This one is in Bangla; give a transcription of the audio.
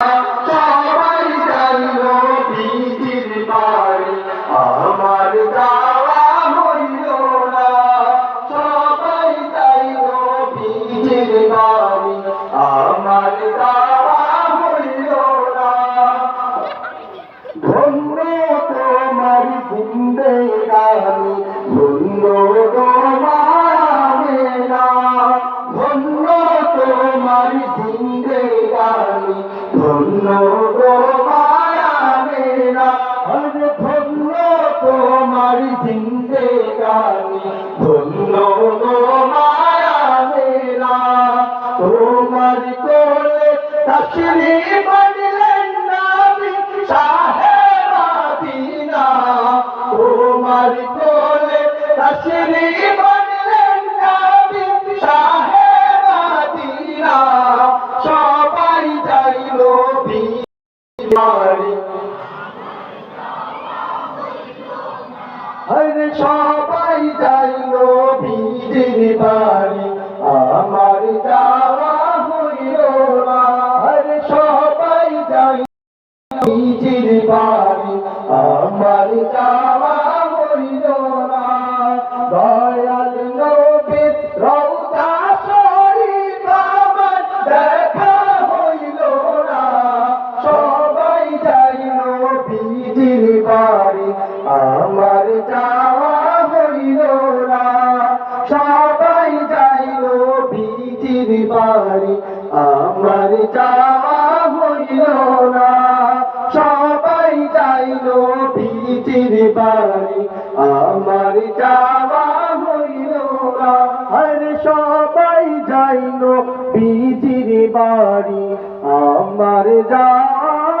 সবাই তোমার কোলে তশরি বানলেন নবী শাহে মদিনা। তোমার কোলে তশরি আমার সবাই বাড়ি আমার যাওয়া হইল না। সবাই যাইল বীজের বাড়ি আমার যাওয়া আমার যাওয়া হইল না। আর সবাই যাইল বিজির বাড়ি। আমার যাওয়া